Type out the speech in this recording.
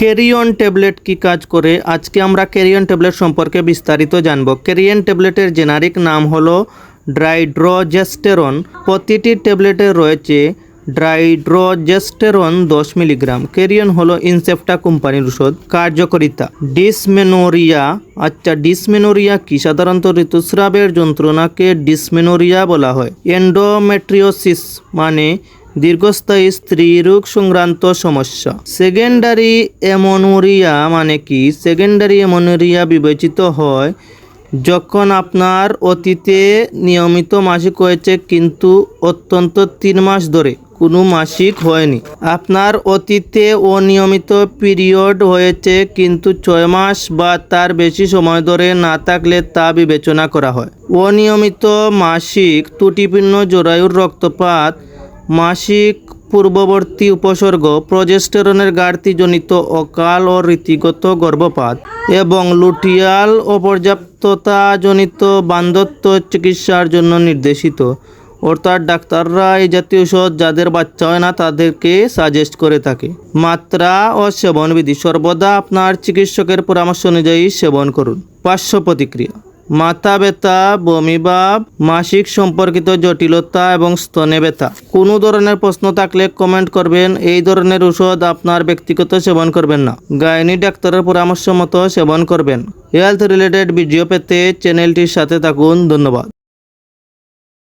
Carry-on tablet কি কাজ করে? আজকে আমরা ক্যারিয়ন ট্যাবলেট সম্পর্কে বিস্তারিত জানব। ক্যারিয়ন ট্যাবলেটের জেনারিক নাম হলো ড্রাইড্রোজেস্টেরন। প্রতিটি ট্যাবলেটে রয়েছে ড্রাইড্রোজেস্টেরন দশ মিলিগ্রাম। ক্যারিয়ন হলো ইনসেপ্টা কোম্পানির ওষুধ। কার্যকারিতা। ডিসমেনোরিয়া। আচ্ছা ডিসমেনোরিয়া কি? সাধারণত ঋতুস্রাবের যন্ত্রণাকে ডিসমেনোরিয়া বলা হয়। এন্ডোমেট্রিওসিস মানে দীর্ঘস্থায়ী স্ত্রী রোগ সংক্রান্ত সমস্যা। সেকেন্ডারি এমনোরিয়া মানে কি? সেকেন্ডারি এমনোরিয়া বিবেচিত হয় যখন আপনার অতীতে নিয়মিত মাসিক হয়েছে কিন্তু অত্যন্ত তিন মাস ধরে, কোনো মাসিক হয়নি। আপনার অতীতে অনিয়মিত পিরিয়ড হয়েছে কিন্তু ছয় মাস বা তার বেশি সময় ধরে না থাকলে তা বিবেচনা করা হয়। অনিয়মিত মাসিক ত্রুটিপূর্ণ জরায়ুর রক্তপাত মাসিক পূর্ববর্তী উপসর্গ প্রজেস্টেরনের ঘাটতিজনিত অকাল ও রীতিগত গর্ভপাত এবং লুটিয়াল অপর্যাপ্ততাজনিত বান্ধত্ব চিকিৎসার জন্য নির্দেশিত। অর্থাৎ ডাক্তাররা এই জাতীয় ওষুধ যাদের বাচ্চা হয় না, তাদেরকে সাজেস্ট করে থাকে। মাত্রা ও সেবনবিধি সর্বদা আপনার চিকিৎসকের পরামর্শ অনুযায়ী সেবন করুন। পার্শ্ব প্রতিক্রিয়া। মাথা ব্যথা বমিভাব মাসিক সম্পর্কিত জটিলতা এবং স্তনে ব্যথা। কোনো ধরনের প্রশ্ন থাকলে কমেন্ট করবেন। এই ধরনের ওষুধ আপনার ব্যক্তিগত সেবন করবেন না। গায়নি ডাক্তারের পরামর্শ মতো সেবন করবেন। হেলথ রিলেটেড ভিডিও পেতে চ্যানেলটির সাথে থাকুন। ধন্যবাদ।